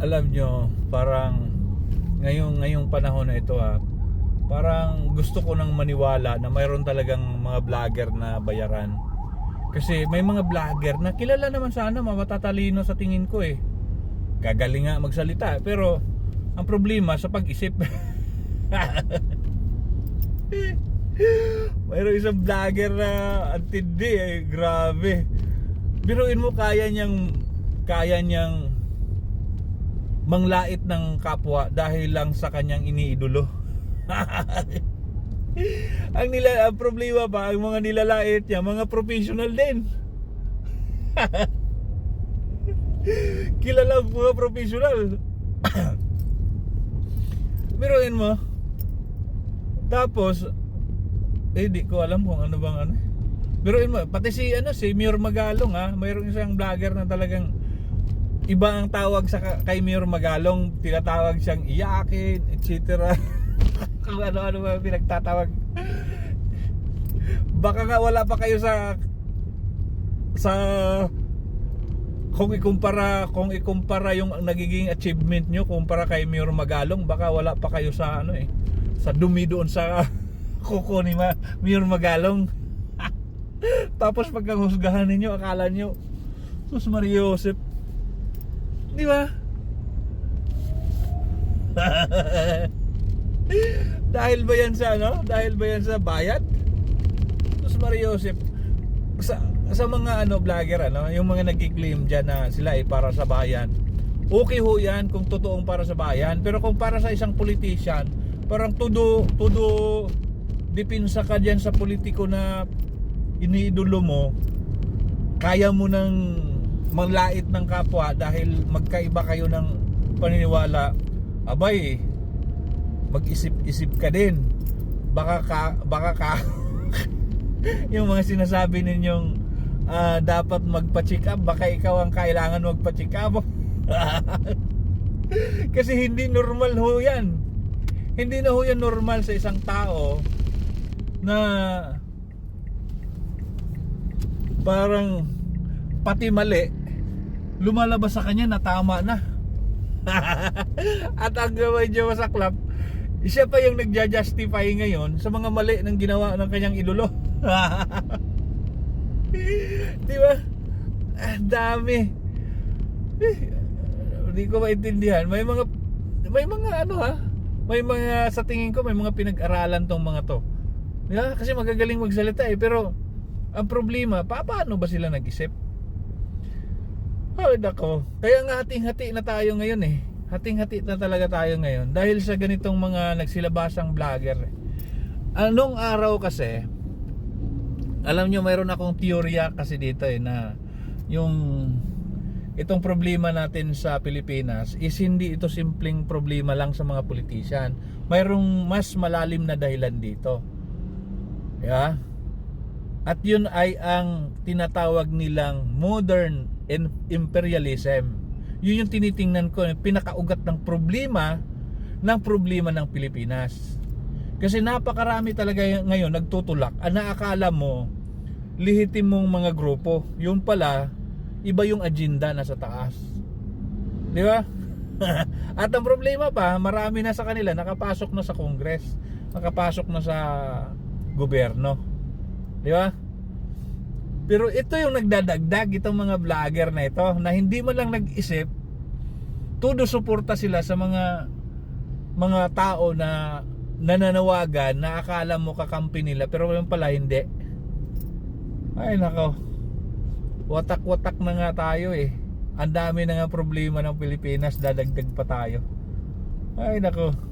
alam nyo, parang ngayong ngayong panahon na ito ah, parang gusto ko nang maniwala na mayroon talagang mga vlogger na bayaran. Kasi may mga vlogger na kilala naman sana matatalino sa tingin ko eh. Gagaling nga magsalita pero ang problema sa pag-isip. Mayroon isang vlogger na antindi eh, grabe. Biruin mo kaya niyang kaya niyang manglait ng kapwa dahil lang sa kanyang iniidolo. ang nila ang problema pa ang mga nilalait niya mga professional din. Kilala mga professional. Biruin mo. Tapos eh di ko alam kung ano bang ano. Biruin mo, pati si ano si Mayor Magalong ha, mayroong isang vlogger na talagang iba ang tawag sa ka- kay Mayor Magalong, tinatawag siyang iyakin, etc. kung ano-ano ba pinagtatawag. Baka nga wala pa kayo sa sa kung ikumpara kung ikumpara yung nagiging achievement nyo kumpara kay Mayor Magalong baka wala pa kayo sa ano eh sa dumi doon sa kuko ni Ma- Mayor Magalong tapos pagkahusgahan ninyo akala nyo sus Maria Joseph di ba? Dahil ba yan sa ano? Dahil ba yan sa bayad? Sus Maria Joseph sa, sa mga ano vlogger ano yung mga nagki-claim diyan na sila ay para sa bayan. Okay ho yan kung totoong para sa bayan. Pero kung para sa isang politician parang tudo tudo dipinsa ka diyan sa politiko na iniidolo mo kaya mo nang manglait ng kapwa dahil magkaiba kayo ng paniniwala abay mag-isip-isip ka din. Baka ka baka ka. Yung mga sinasabi ninyong ah, dapat magpa-check up baka ikaw ang kailangan magpa-check up. Kasi hindi normal ho yan. Hindi na ho yan normal sa isang tao na parang pati mali lumalabas sa kanya na tama na. At ang gawin niya masaklap siya pa yung nagja-justify ngayon sa mga mali ng ginawa ng kanyang idolo. Di ba? Ang dami. Eh, hindi ko maintindihan. May mga may mga ano ha? May mga sa tingin ko may mga pinag-aralan tong mga to. Ba? kasi magagaling magsalita eh. Pero ang problema pa paano ba sila nag-isip Ay, nako. Kaya nga hating-hati na tayo ngayon eh. Hating-hati na talaga tayo ngayon dahil sa ganitong mga nagsilabasang vlogger. Anong araw kasi alam nyo mayroon akong teorya kasi dito eh na yung itong problema natin sa Pilipinas is hindi ito simpleng problema lang sa mga politician. Mayroong mas malalim na dahilan dito. Yeah? At yun ay ang tinatawag nilang modern in- imperialism. Yun yung tinitingnan ko, yung pinakaugat ng problema ng problema ng Pilipinas. Kasi napakarami talaga ngayon nagtutulak. Ang naakala mo, lihitim mong mga grupo. Yung pala, iba yung agenda na sa taas. Di ba? At ang problema pa, marami na sa kanila nakapasok na sa Congress, nakapasok na sa gobyerno. Di ba? Pero ito yung nagdadagdag itong mga vlogger na ito na hindi man lang nag-isip todo suporta sila sa mga mga tao na nananawagan na akala mo kakampi nila pero yung pala hindi. Ay nako. Watak-watak na nga tayo eh. Ang dami na nga problema ng Pilipinas, dadagdag pa tayo. Ay nako.